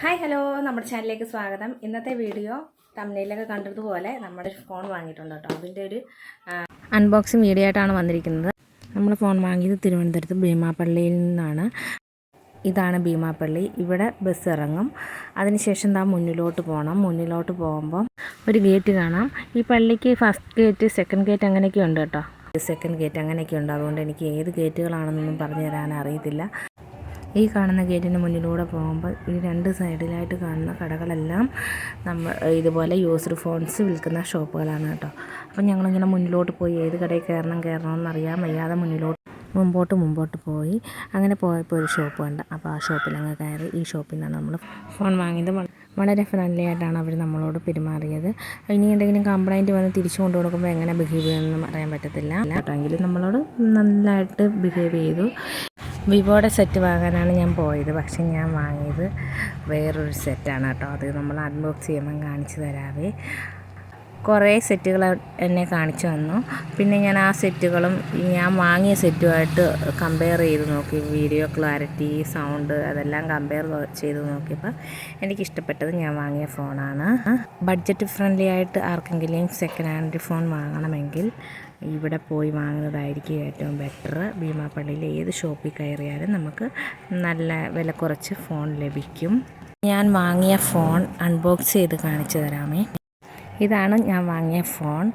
Hi hello നമ്മുടെ ചാനലിലേക്ക് സ്വാഗതം. ഇന്നത്തെ വീഡിയോ തമിഴിലൊക്കെ കണ്ടതുപോലെ നമ്മുടെ ഫോൺ വാങ്ങിയിട്ടുണ്ട് കേട്ടോ. അതിന്റെ ഒരു അൺബോക്സിങ് വീഡിയോ ആയിട്ടാണ് വന്നിരിക്കുന്നത്. നമ്മൾ ഫോൺ വാങ്ങിയത് തിരുവനന്തപുരത്ത് ഭീമാപ്പള്ളിയിൽ നിന്നാണ്. ഇതാണ് ഭീമാപ്പള്ളി ഇവിടെ ബസ് ഇറങ്ങും. അതിനുശേഷം താ മുന്നിലോട്ട് പോകണം മുന്നിലോട്ട് പോകുമ്പം ഒരു ഗേറ്റ് കാണാം. ഈ പള്ളിക്ക് ഫസ്റ്റ് ഗേറ്റ് സെക്കൻഡ് ഗേറ്റ് അങ്ങനെയൊക്കെ ഉണ്ട് കേട്ടോ. സെക്കൻഡ് ഗേറ്റ് അങ്ങനെയൊക്കെ ഉണ്ട്. അതുകൊണ്ട് എനിക്ക് ഏത് ഗേറ്റുകളാണെന്നൊന്നും പറഞ്ഞു തരാൻ അറിയത്തില്ല. ഈ കാണുന്ന ഗേറ്റിന് മുന്നിലൂടെ പോകുമ്പോൾ ഈ രണ്ട് സൈഡിലായിട്ട് കാണുന്ന കടകളെല്ലാം നമ്മൾ ഇതുപോലെ യൂസ്ഡ് ഫോൺസ് വിൽക്കുന്ന ഷോപ്പുകളാണ് കേട്ടോ. അപ്പം ഞങ്ങളിങ്ങനെ മുന്നിലോട്ട് പോയി ഏത് കടയിൽ കയറണം കയറണമെന്ന് അറിയാൻ വയ്യാതെ മുന്നിലോട്ട് മുമ്പോട്ട് മുമ്പോട്ട് പോയി. അങ്ങനെ പോയപ്പോൾ ഒരു ഷോപ്പ് കണ്ട്. അപ്പോൾ ആ ഷോപ്പിൽ അങ്ങ് കയറി. ഈ ഷോപ്പിൽ നിന്നാണ് നമ്മൾ ഫോൺ വാങ്ങിയത്. വളരെ ഫ്രണ്ട്ലി ആയിട്ടാണ് അവർ നമ്മളോട് പെരുമാറിയത്. ഇനി എന്തെങ്കിലും കംപ്ലൈന്റ് വന്ന് തിരിച്ചു കൊണ്ടു കൊടുക്കുമ്പോൾ എങ്ങനെ ബിഹേവ് ചെയ്യുമെന്ന് പറയാൻ പറ്റത്തില്ല. എങ്കിലും നമ്മളോട് നന്നായിട്ട് ബിഹേവ് ചെയ്തു. വിവോയുടെ സെറ്റ് വാങ്ങാനാണ് ഞാൻ പോയത്. പക്ഷേ ഞാൻ വാങ്ങിയത് വേറൊരു സെറ്റാണ് കേട്ടോ. അത് നമ്മൾ അൺബോക്സ് ചെയ്യുമ്പം കാണിച്ചു തരാവേ. കുറേ സെറ്റുകൾ എന്നെ കാണിച്ചു തന്നു. പിന്നെ ഞാൻ ആ സെറ്റുകളും ഞാൻ വാങ്ങിയ സെറ്റുമായിട്ട് കമ്പയർ ചെയ്ത് നോക്കി. വീഡിയോ ക്ലാരിറ്റി സൗണ്ട് അതെല്ലാം കമ്പയർ ചെയ്ത് നോക്കിയപ്പോൾ എനിക്ക് ഇഷ്ടപ്പെട്ടത് ഞാൻ വാങ്ങിയ ഫോണാണ് ബഡ്ജറ്റ് ഫ്രണ്ട്ലി ആയിട്ട് ആർക്കെങ്കിലും സെക്കൻഡ് ഹാൻഡ് ഫോൺ വാങ്ങണമെങ്കിൽ ഇവിടെ പോയി വാങ്ങുന്നതായിരിക്കും ഏറ്റവും ബെറ്റർ ഭീമാപ്പള്ളിയിൽ ഏത് ഷോപ്പിൽ കയറിയാലും നമുക്ക് നല്ല വില കുറച്ച് ഫോൺ ലഭിക്കും. ഞാൻ വാങ്ങിയ ഫോൺ അൺബോക്സ് ചെയ്ത് കാണിച്ചു തരാമേ. ഇതാണ് ഞാൻ വാങ്ങിയ ഫോൺ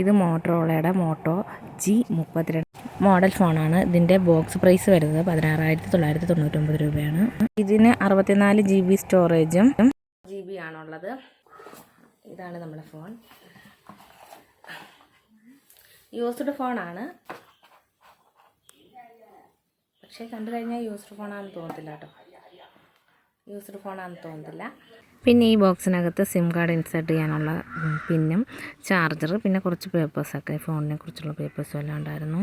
ഇത് മോട്ടറോളയുടെ മോട്ടോ ജി മുപ്പത്തിരണ്ട്. മോഡൽ ഫോണാണ് ഇതിന്റെ ബോക്സ് പ്രൈസ് വരുന്നത് പതിനാറായിരത്തി തൊള്ളായിരത്തി തൊണ്ണൂറ്റൊമ്പത് രൂപയാണ്. ഇതിന് അറുപത്തിനാല് ജി ബി സ്റ്റോറേജും ജി ബി ആണുള്ളത്. ഇതാണ് നമ്മുടെ ഫോൺ യൂസ്ഡ് ഫോണാണ്. പക്ഷേ കണ്ടു കഴിഞ്ഞാൽ യൂസ്ഡ് ഫോണാണെന്ന് തോന്നത്തില്ല കേട്ടോ. യൂസ്ഡ് ഫോണാണെന്ന് തോന്നത്തില്ല. പിന്നെ ഈ ബോക്സിനകത്ത് സിം കാർഡ് ഇൻസേർട്ട് ചെയ്യാനുള്ള പിന്നും ചാർജർ പിന്നെ കുറച്ച് പേപ്പേഴ്സൊക്കെ ഫോണിനെ കുറിച്ചുള്ള പേപ്പേഴ്സും എല്ലാം ഉണ്ടായിരുന്നു.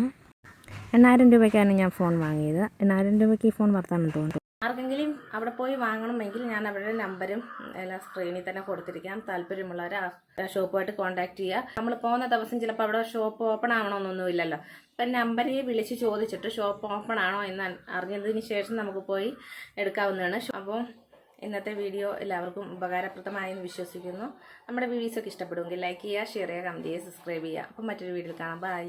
എണ്ണായിരം രൂപയ്ക്കാണ് ഞാൻ ഫോൺ വാങ്ങിയത്. എണ്ണായിരം രൂപയ്ക്ക് ഈ ഫോൺ വർത്താനം തോന്നുന്നു. ആർക്കെങ്കിലും അവിടെ പോയി വാങ്ങണമെങ്കിൽ ഞാൻ അവരുടെ നമ്പരും എല്ലാം സ്ക്രീനിൽ തന്നെ കൊടുത്തിരിക്കാം. താല്പര്യമുള്ളവർ ആ ഷോപ്പുമായിട്ട് കോൺടാക്ട് ചെയ്യുക. നമ്മൾ പോകുന്ന ദിവസം ചിലപ്പോൾ അവിടെ ഷോപ്പ് ഓപ്പൺ ആവണമെന്നൊന്നുമില്ലല്ലോ. അപ്പം നമ്പറിൽ വിളിച്ച് ചോദിച്ചിട്ട് ഷോപ്പ് ഓപ്പൺ ആണോ എന്ന് അറിഞ്ഞതിന് ശേഷം നമുക്ക് പോയി എടുക്കാവുന്നതാണ്. അപ്പോൾ ഇന്നത്തെ വീഡിയോ എല്ലാവർക്കും ഉപകാരപ്രദമായി എന്ന് വിശ്വസിക്കുന്നു. നമ്മുടെ വീഡിയോസൊക്കെ ഇഷ്ടപ്പെടുമെങ്കിൽ ലൈക്ക് ചെയ്യുക ഷെയർ ചെയ്യുക കമന്റ് ചെയ്യുക സബ്സ്ക്രൈബ് ചെയ്യുക. അപ്പം മറ്റൊരു വീഡിയോയിൽ കാണാം. ബൈ